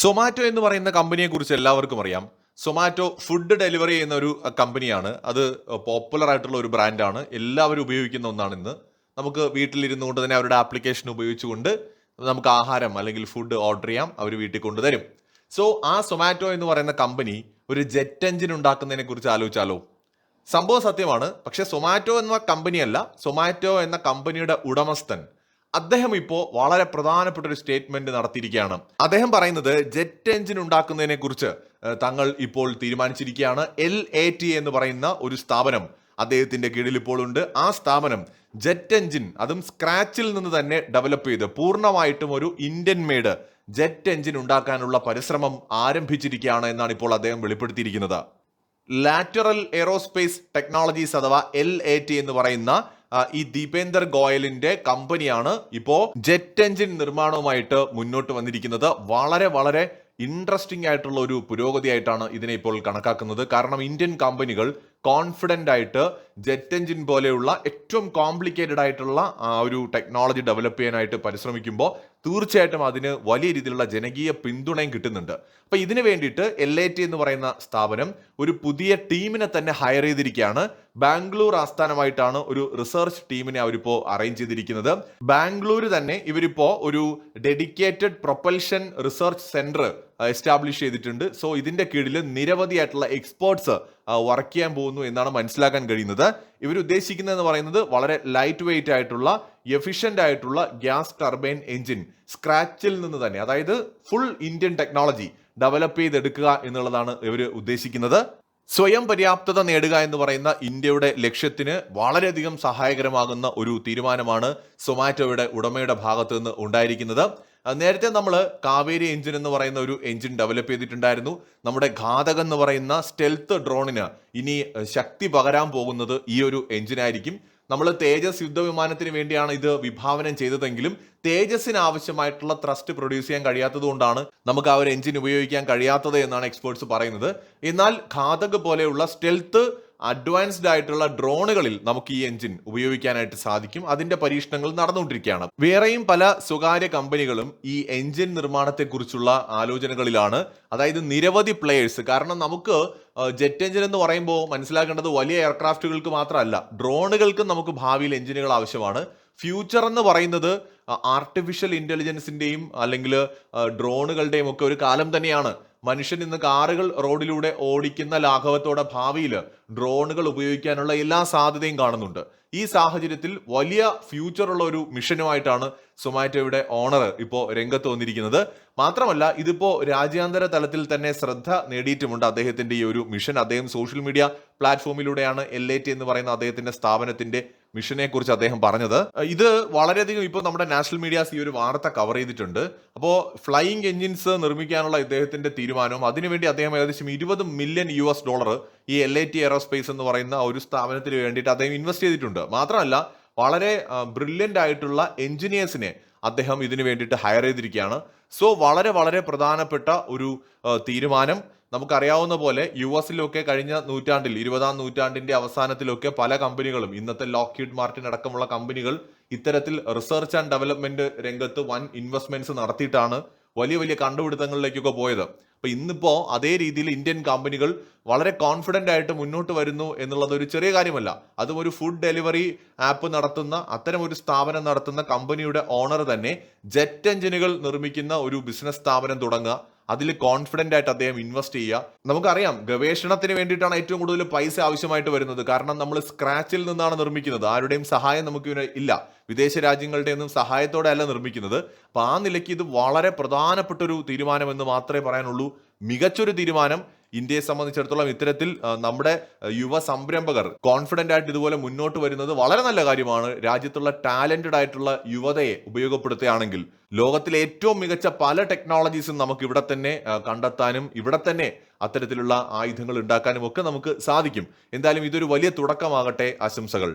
സൊമാറ്റോ എന്ന് പറയുന്ന കമ്പനിയെ കുറിച്ച് എല്ലാവർക്കും അറിയാം. സൊമാറ്റോ ഫുഡ് ഡെലിവറി ചെയ്യുന്ന ഒരു കമ്പനിയാണ് അത് പോപ്പുലർ ആയിട്ടുള്ള ഒരു ബ്രാൻഡാണ് എല്ലാവരും ഉപയോഗിക്കുന്ന ഒന്നാണ് ഇന്ന്. നമുക്ക് വീട്ടിലിരുന്നു കൊണ്ട് തന്നെ അവരുടെ ആപ്ലിക്കേഷൻ ഉപയോഗിച്ചുകൊണ്ട് നമുക്ക് ആഹാരം അല്ലെങ്കിൽ ഫുഡ് ഓർഡർ ചെയ്യാം. അവർ വീട്ടിൽ കൊണ്ടുതരും സോ ആ സൊമാറ്റോ എന്ന് പറയുന്ന കമ്പനി ഒരു ജെറ്റ് എഞ്ചിൻ ഉണ്ടാക്കുന്നതിനെ കുറിച്ച് ആലോചിച്ചാലോ? സംഭവം സത്യമാണ്. പക്ഷേ സൊമാറ്റോ എന്ന കമ്പനിയല്ല സൊമാറ്റോ എന്ന കമ്പനിയുടെ ഉടമസ്ഥൻ അദ്ദേഹം ഇപ്പോൾ വളരെ പ്രധാനപ്പെട്ട ഒരു സ്റ്റേറ്റ്മെന്റ് നടത്തിയിരിക്കുകയാണ്. അദ്ദേഹം പറയുന്നത് ജെറ്റ് എഞ്ചിൻ ഉണ്ടാക്കുന്നതിനെ കുറിച്ച് തങ്ങൾ ഇപ്പോൾ തീരുമാനിച്ചിരിക്കുകയാണ്. എൽ എ ടി എന്ന് പറയുന്ന ഒരു സ്ഥാപനം അദ്ദേഹത്തിന്റെ കീഴിൽ ഇപ്പോൾ ഉണ്ട്. ആ സ്ഥാപനം ജെറ്റ് എഞ്ചിൻ അതും സ്ക്രാച്ചിൽ നിന്ന് തന്നെ ഡെവലപ്പ് ചെയ്ത് പൂർണമായിട്ടും ഒരു ഇന്ത്യൻ മെയ്ഡ് ജെറ്റ് എഞ്ചിൻ ഉണ്ടാക്കാനുള്ള പരിശ്രമം ആരംഭിച്ചിരിക്കുകയാണ് എന്നാണ് ഇപ്പോൾ അദ്ദേഹം വെളിപ്പെടുത്തിയിരിക്കുന്നത്. ലാറ്ററൽ എയറോസ്പേസ് ടെക്നോളജീസ് അഥവാ എൽ എ ടി എന്ന് പറയുന്ന ഈ ദീപേന്ദർ ഗോയലിന്റെ കമ്പനിയാണ് ഇപ്പോ ജെറ്റ് എഞ്ചിൻ നിർമ്മാണവുമായിട്ട് മുന്നോട്ട് വന്നിരിക്കുന്നത്. വളരെ വളരെ ഇൻട്രസ്റ്റിംഗ് ആയിട്ടുള്ള ഒരു പുരോഗതിയായിട്ടാണ് ഇതിനെ ഇപ്പോൾ കണക്കാക്കുന്നത്. കാരണം ഇന്ത്യൻ കമ്പനികൾ കോൺഫിഡന്റ് ആയിട്ട് ജെറ്റ് എഞ്ചിൻ പോലെയുള്ള ഏറ്റവും കോംപ്ലിക്കേറ്റഡ് ആയിട്ടുള്ള ഒരു ടെക്നോളജി ഡെവലപ്പ് ചെയ്യാനായിട്ട് പരിശ്രമിക്കുമ്പോൾ തീർച്ചയായിട്ടും അതിന് വലിയ രീതിയിലുള്ള ജനകീയ പിന്തുണയും കിട്ടുന്നുണ്ട്. അപ്പോൾ ഇതിനു വേണ്ടിയിട്ട് എൽ ഐ ടി എന്ന് പറയുന്ന സ്ഥാപനം ഒരു പുതിയ ടീമിനെ തന്നെ ഹയർ ചെയ്തിരിക്കുകയാണ്. ബാംഗ്ലൂർ ആസ്ഥാനമായിട്ടാണ് ഒരു റിസർച്ച് ടീമിനെ അവരിപ്പോൾ അറേഞ്ച് ചെയ്തിരിക്കുന്നത്. ബാംഗ്ലൂർ തന്നെ ഇവരിപ്പോൾ ഒരു dedicated propulsion research centre establish ചെയ്തിട്ടുണ്ട്. സോ ഇതിന്റെ കീഴിൽ നിരവധിയായിട്ടുള്ള എക്സ്പേർട്സ് വർക്ക് ചെയ്യാൻ പോകുന്നു എന്നാണ് മനസ്സിലാക്കാൻ കഴിയുന്നത്. ഇവർ ഉദ്ദേശിക്കുന്നതെന്ന് പറയുന്നത് വളരെ ലൈറ്റ് വെയിറ്റ് ആയിട്ടുള്ള എഫിഷ്യന്റ് ആയിട്ടുള്ള ഗ്യാസ് ടർബൈൻ എഞ്ചിൻ സ്ക്രാച്ചിൽ നിന്ന് തന്നെ അതായത് ഫുൾ ഇന്ത്യൻ ടെക്നോളജി ഡെവലപ്പ് ചെയ്തെടുക്കുക എന്നുള്ളതാണ് ഇവർ ഉദ്ദേശിക്കുന്നത്. സ്വയം പര്യാപ്തത നേടുക എന്ന് പറയുന്ന ഇന്ത്യയുടെ ലക്ഷ്യത്തിന് വളരെയധികം സഹായകരമാകുന്ന ഒരു തീരുമാനമാണ് സൊമാറ്റോയുടെ ഉടമയുടെ ഭാഗത്തു നിന്ന് ഉണ്ടായിരിക്കുന്നത്. നേരത്തെ നമ്മൾ കാവേരി എഞ്ചിൻ എന്ന് പറയുന്ന ഒരു എഞ്ചിൻ ഡെവലപ്പ് ചെയ്തിട്ടുണ്ടായിരുന്നു. നമ്മുടെ ഘാതകം എന്ന് പറയുന്ന സ്റ്റെൽത്ത് ഡ്രോണിന് ഇനി ശക്തി പകരാൻ പോകുന്നത് ഈ ഒരു എഞ്ചിനായിരിക്കും നമ്മൾ തേജസ് യുദ്ധവിമാനത്തിന് വേണ്ടിയാണ് ഇത് വിഭാവനം ചെയ്തതെങ്കിലും തേജസിന് ആവശ്യമായിട്ടുള്ള ത്രസ്റ്റ് പ്രൊഡ്യൂസ് ചെയ്യാൻ കഴിയാത്തത് കൊണ്ടാണ് നമുക്ക് ആ ഒരു എഞ്ചിൻ ഉപയോഗിക്കാൻ കഴിയാത്തത് എന്നാണ് എക്സ്പേർട്സ് പറയുന്നത്. എന്നാൽ ഘാതക് പോലെയുള്ള സ്റ്റെൽത്ത് അഡ്വാൻസ്ഡ് ആയിട്ടുള്ള ഡ്രോണുകളിൽ നമുക്ക് ഈ എഞ്ചിൻ ഉപയോഗിക്കാനായിട്ട് സാധിക്കും. അതിന്റെ പരീക്ഷണങ്ങൾ നടന്നുകൊണ്ടിരിക്കുകയാണ്. വേറെയും പല സ്വകാര്യ കമ്പനികളും ഈ എഞ്ചിൻ നിർമ്മാണത്തെക്കുറിച്ചുള്ള ആലോചനകളിലാണ്. അതായത് നിരവധി പ്ലേയേഴ്സ് കാരണം നമുക്ക് ജെറ്റ് എഞ്ചിൻ എന്ന് പറയുമ്പോൾ മനസ്സിലാക്കേണ്ടത് വലിയ എയർക്രാഫ്റ്റുകൾക്ക് മാത്രമല്ല ഡ്രോണുകൾക്കും നമുക്ക് ഭാവിയിൽ എഞ്ചിനുകൾ ആവശ്യമാണ്. ഫ്യൂച്ചർ എന്ന് പറയുന്നത് ആർട്ടിഫിഷ്യൽ ഇന്റലിജൻസിന്റെയും അല്ലെങ്കിൽ ഡ്രോണുകളുടെയും ഒക്കെ ഒരു കാലം തന്നെയാണ്. മനുഷ്യൻ ഇന്ന് കാറുകൾ റോഡിലൂടെ ഓടിക്കുന്ന ലാഘവത്തോടെ ഭാവിയിൽ ഡ്രോണുകൾ ഉപയോഗിക്കാനുള്ള എല്ലാ സാധ്യതയും കാണുന്നുണ്ട്. ഈ സാഹചര്യത്തിൽ വലിയ ഫ്യൂച്ചർ ഉള്ള ഒരു മിഷനുമായിട്ടാണ് സൊമാറ്റോയുടെ ഓണർ ഇപ്പോൾ രംഗത്ത് വന്നിരിക്കുന്നത്. മാത്രമല്ല ഇതിപ്പോൾ രാജ്യാന്തര തലത്തിൽ തന്നെ ശ്രദ്ധ നേടിയിട്ടുമുണ്ട് അദ്ദേഹത്തിന്റെ ഈ ഒരു മിഷൻ അദ്ദേഹം സോഷ്യൽ മീഡിയ പ്ലാറ്റ്ഫോമിലൂടെയാണ് എൽ എ ടി എന്ന് പറയുന്ന അദ്ദേഹത്തിന്റെ സ്ഥാപനത്തിന്റെ മിഷനെ കുറിച്ച് അദ്ദേഹം പറഞ്ഞത്. ഇത് വളരെയധികം ഇപ്പോൾ നമ്മുടെ നാഷണൽ മീഡിയാസ് ഈ ഒരു വാർത്ത കവർ ചെയ്തിട്ടുണ്ട്. അപ്പോൾ ഫ്ലൈയിങ് എഞ്ചിൻസ് നിർമ്മിക്കാനുള്ള ഇദ്ദേഹത്തിന്റെ തീരുമാനവും അതിനുവേണ്ടി അദ്ദേഹം ഏകദേശം ഇരുപത് മില്യൺ യു ഡോളർ ഈ എൽ ഐ ടി എയറോസ്പേസ് എന്ന് പറയുന്ന ഒരു സ്ഥാപനത്തിന് വേണ്ടിയിട്ട് അദ്ദേഹം ഇൻവെസ്റ്റ് ചെയ്തിട്ടുണ്ട്. മാത്രമല്ല വളരെ ബ്രില്യന്റ് ആയിട്ടുള്ള എഞ്ചിനീയേഴ്സിനെ അദ്ദേഹം ഇതിനു വേണ്ടിയിട്ട് ഹയർ ചെയ്തിരിക്കുകയാണ്. സോ വളരെ വളരെ പ്രധാനപ്പെട്ട ഒരു തീരുമാനം. നമുക്കറിയാവുന്ന പോലെ യു എസിലൊക്കെ കഴിഞ്ഞ നൂറ്റാണ്ടിൽ ഇരുപതാം നൂറ്റാണ്ടിന്റെ അവസാനത്തിലൊക്കെ പല കമ്പനികളും ഇന്നത്തെ ലോക്ക്ഹീഡ് മാർട്ടിൻ അടക്കമുള്ള കമ്പനികൾ ഇത്തരത്തിൽ റിസർച്ച് ആൻഡ് ഡെവലപ്മെന്റ് രംഗത്ത് വൻ ഇൻവെസ്റ്റ്മെന്റ്സ് നടത്തിയിട്ടാണ് വലിയ വലിയ കണ്ടുപിടുത്തങ്ങളിലേക്കൊക്കെ പോയത്. അപ്പൊ ഇന്നിപ്പോ അതേ രീതിയിൽ ഇന്ത്യൻ കമ്പനികൾ വളരെ കോൺഫിഡന്റ് ആയിട്ട് മുന്നോട്ട് വരുന്നു എന്നുള്ളത് ഒരു ചെറിയ കാര്യമല്ല. അതും ഒരു ഫുഡ് ഡെലിവറി ആപ്പ് നടത്തുന്ന അത്തരം ഒരു സ്ഥാപനം നടത്തുന്ന കമ്പനിയുടെ ഓണർ തന്നെ ജെറ്റ് എഞ്ചിനുകൾ നിർമ്മിക്കുന്ന ഒരു ബിസിനസ് സ്ഥാപനം തുടങ്ങുക. അതിൽ കോൺഫിഡന്റ് ആയിട്ട് അദ്ദേഹം ഇൻവെസ്റ്റ് ചെയ്യുക. നമുക്കറിയാം ഗവേഷണത്തിന് വേണ്ടിയിട്ടാണ് ഏറ്റവും കൂടുതൽ പൈസ ആവശ്യമായിട്ട് വരുന്നത്. കാരണം നമ്മൾ സ്ക്രാച്ചിൽ നിന്നാണ് നിർമ്മിക്കുന്നത്. ആരുടെയും സഹായം നമുക്ക് ഇല്ല. വിദേശ രാജ്യങ്ങളുടെ ഒന്നും സഹായത്തോടെ അല്ല നിർമ്മിക്കുന്നത്. അപ്പോൾ ആ നിലയ്ക്ക് ഇത് വളരെ പ്രധാനപ്പെട്ട ഒരു തീരുമാനമെന്ന് മാത്രമേ പറയാനുള്ളൂ. മികച്ചൊരു തീരുമാനം. ഇന്ത്യയെ സംബന്ധിച്ചിടത്തോളം ഇത്തരത്തിൽ നമ്മുടെ യുവ സംരംഭകർ കോൺഫിഡന്റ് ആയിട്ട് ഇതുപോലെ മുന്നോട്ട് വരുന്നത് വളരെ നല്ല കാര്യമാണ്. രാജ്യത്തുള്ള ടാലന്റഡ് ആയിട്ടുള്ള യുവതയെ ഉപയോഗപ്പെടുത്തുകയാണെങ്കിൽ ലോകത്തിലെ ഏറ്റവും മികച്ച പല ടെക്നോളജീസും നമുക്ക് ഇവിടെ തന്നെ കണ്ടെത്താനും ഇവിടെ തന്നെ അത്തരത്തിലുള്ള ആയുധങ്ങൾ ഉണ്ടാക്കാനും ഒക്കെ നമുക്ക് സാധിക്കും. എന്തായാലും ഇതൊരു വലിയ തുടക്കമാകട്ടെ ആശംസകൾ.